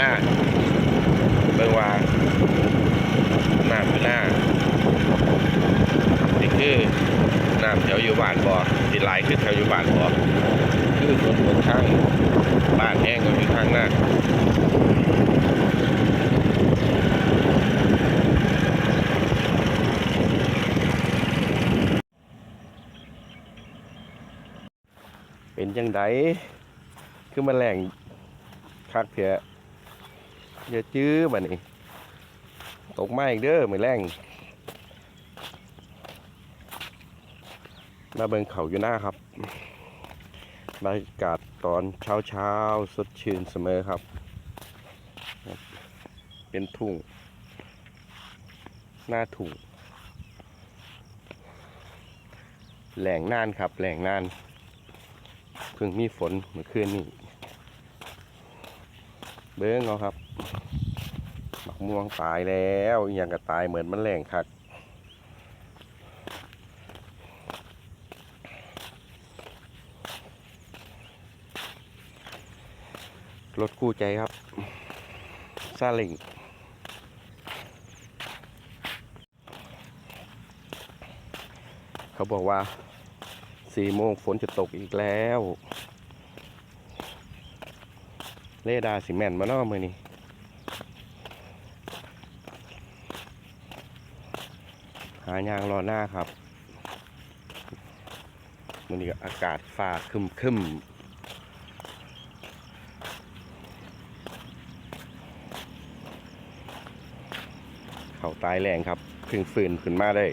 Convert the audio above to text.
น้าเบิ่งว่าน้ำอยู่หน้านี่คือน้ำแถวอยู่บ้านบ่สิหลายคือแถวอยู่บ้านบ่อคือฝนตกทางบ้านแห้งก็อยู่ทางหน้าเป็นจังไดคือมาแหล่งคักเถอะ อย่าจื้อบัดนี้ ตกไมาอีกเด้อมือแรงมาเบิงเขาอยู่หน้าครับบรรยากาศตอนเช้าเช้าสดชื่นเสมอครับ เป็นทุ่ง หน้าทุ่งแหล่งน่านครับแหล่งน่านเพิ่งมีฝนเมื่อคืนนี้เบิ้งเอาครับ ม่วงตายแล้วอย่างก็ตายเหมือนมันแรงคักรถกู้ใจครับซาเล้งเขาบอกว่าสี่โมงฝนจะตกอีกแล้ว เลดาร์สิแม่นมาเนาะมือนี้ หายางรอหน้าครับมันนี้ก็อากาศฟ้าคึมคึมเขาตายแรงครับพึ่งฟืนขึ้นมาได้